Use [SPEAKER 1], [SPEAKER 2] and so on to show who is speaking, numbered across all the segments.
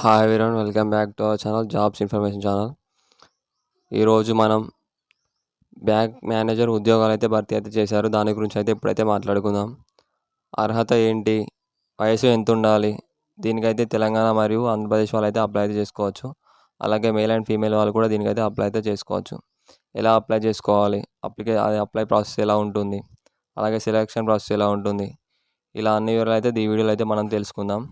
[SPEAKER 1] Hi everyone welcome back to our channel jobs information channel ఈరోజు మనం bank manager ఉద్యోగాలు అయితే భర్తీ అయితే చేశారు. దాని గురించి అయితే ఇప్పుడైతే మాట్లాడుకుందాం. అర్హత ఏంటి? వయసు ఎంత ఉండాలి దీనికైతే తెలంగాణ మరియు ఆంధ్రప్రదేశ్ వాళ్ళు అయితే అప్లై అయితే చేసుకోవచ్చు. అలాగే మేల్ అండ్ ఫీమేల్ వాళ్ళు కూడా దీనికైతే అప్లై అయితే చేసుకోవచ్చు. ఎలా అప్లై చేసుకోవాలి? అప్లికే అది అప్లై ప్రాసెస్ ఎలా ఉంటుంది? అలాగే సెలక్షన్ ప్రాసెస్ ఎలా ఉంటుంది? ఇలా అన్ని వివరాలు అయితే ఈ వీడియోలో అయితే మనం తెలుసుకుందాం.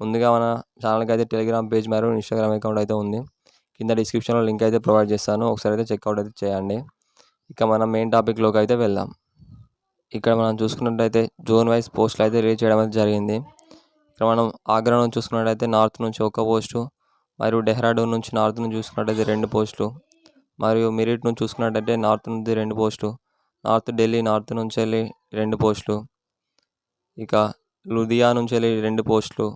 [SPEAKER 1] ముందుగా మన ఛానల్కి అయితే టెలిగ్రామ్ పేజ్ మరియు ఇన్స్టాగ్రామ్ అకౌంట్ అయితే ఉంది. కింద డిస్క్రిప్షన్లో లింక్ అయితే ప్రొవైడ్ చేస్తాను. ఒకసారి అయితే చెక్అవుట్ అయితే చేయండి. ఇక మనం మెయిన్ టాపిక్లోకి అయితే వెళ్దాం. ఇక్కడ మనం చూసుకున్నట్టయితే జోన్ వైజ్ పోస్టులు అయితే రిలీజ్ చేయడం అయితే జరిగింది. ఇక్కడ మనం ఆగ్రా నుంచి చూసుకున్నట్టయితే నార్త్ నుంచి ఒక పోస్టు మరియు డెహ్రాడూన్ నుంచి నార్త్ నుంచి చూసుకున్నట్టయితే రెండు పోస్టులు మరియు మిరిట్ నుంచి చూసుకున్నట్టయితే నార్త్ నుంచి రెండు పోస్టులు నార్త్ ఢిల్లీ నార్త్ నుంచి వెళ్ళి రెండు పోస్టులు ఇక లుధియా నుంచి వెళ్ళి రెండు పోస్టులు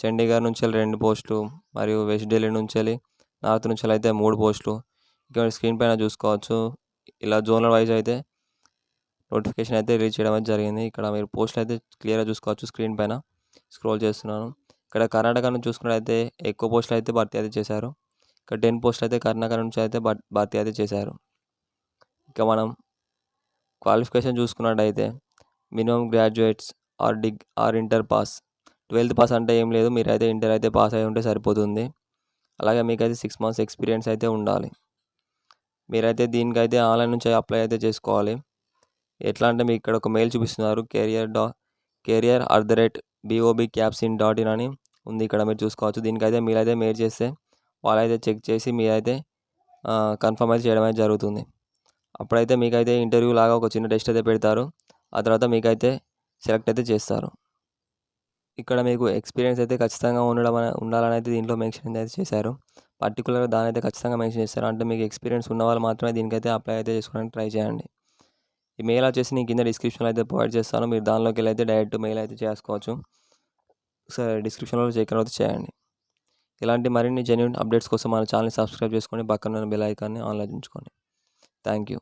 [SPEAKER 1] చండీగఢ్ నుంచి వెళ్ళి రెండు పోస్టులు మరియు వెస్ట్ ఢిల్లీ నుంచి వెళ్ళి నార్త్ నుంచి అయితే మూడు పోస్టులు. ఇక్కడ స్క్రీన్ పైన చూసుకోవచ్చు. ఇలా జోన్ల వైజ్ అయితే నోటిఫికేషన్ అయితే రిలీజ్ చేయడం అయితే జరిగింది. ఇక్కడ మీరు పోస్టులు అయితే క్లియర్గా చూసుకోవచ్చు స్క్రీన్ పైన. స్క్రోల్ చేస్తున్నాను. ఇక్కడ కర్ణాటక నుంచి చూసుకున్నట్లయితే ఎక్కువ పోస్టులు అయితే భర్తీ అయితే చేశారు. ఇక్కడ టెన్ పోస్టులు అయితే కర్ణాటక నుంచి అయితే భర్తీ అయితే చేశారు. ఇంకా మనం క్వాలిఫికేషన్ చూసుకున్నట్టయితే minimum graduates or degree or inter pass. Twelfth pass అంటే ఏం లేదు. మీరైతే ఇంటర్ అయితే పాస్ అయి ఉంటే సరిపోతుంది. అలాగే మీకైతే సిక్స్ మంత్స్ ఎక్స్పీరియన్స్ అయితే ఉండాలి. మీరైతే దీనికైతే ఆన్లైన్ నుంచి అప్లై అయితే చేసుకోవాలి. ఎట్లా అంటే మీకు ఇక్కడ ఒక మెయిల్ చూపిస్తున్నారు. కెరియర్ డా career at the rate BOB caps in dot in అని ఉంది ఇక్కడ మీరు చూసుకోవచ్చు. దీనికైతే మీరైతే మెయిల్ చేస్తే వాళ్ళైతే చెక్ చేసి మీరైతే కన్ఫర్మ్ అయితే చేయడం అయితే జరుగుతుంది. అప్పుడైతే మీకైతే ఇంటర్వ్యూ లాగా ఒక చిన్న టెస్ట్ అయితే పెడతారు. ఆ తర్వాత మీకైతే సెలెక్ట్ అయితే చేస్తారు. ఇక్కడ మీకు ఎక్స్పీరియన్స్ అయితే ఖచ్చితంగా ఉండడం అనే- ఉండాలని అయితే దీంట్లో మెన్షన్ అయితే చేశారు. పర్టికులర్గా దాని అయితే ఖచ్చితంగా మెన్షన్ చేస్తారు. అంటే మీకు ఎక్స్పీరియన్స్ ఉన్న వాళ్ళు మాత్రమే దీనికైతే అప్లై అయితే చేసుకోవడానికి ట్రై చేయండి. ఈ మెయిల్ వచ్చేసి నేను కింద డిస్క్రిప్షన్లో అయితే ప్రొవైడ్ చేస్తాను. మీరు దానిలోకి వెళ్ళి అయితే డైరెక్ట్ మెయిల్ అయితే చేసుకోవచ్చు. సరే డిస్క్రిప్షన్లో చెక్ అయితే చేయండి. ఇలాంటి మరిన్ని జెన్యున్ అప్డేట్స్ కోసం మన ఛానల్ సబ్స్క్రైబ్ చేసుకొని పక్కన బెల్ ఐకాన్ని ఆన్లైన్ ఉంచుకోండి. Thank you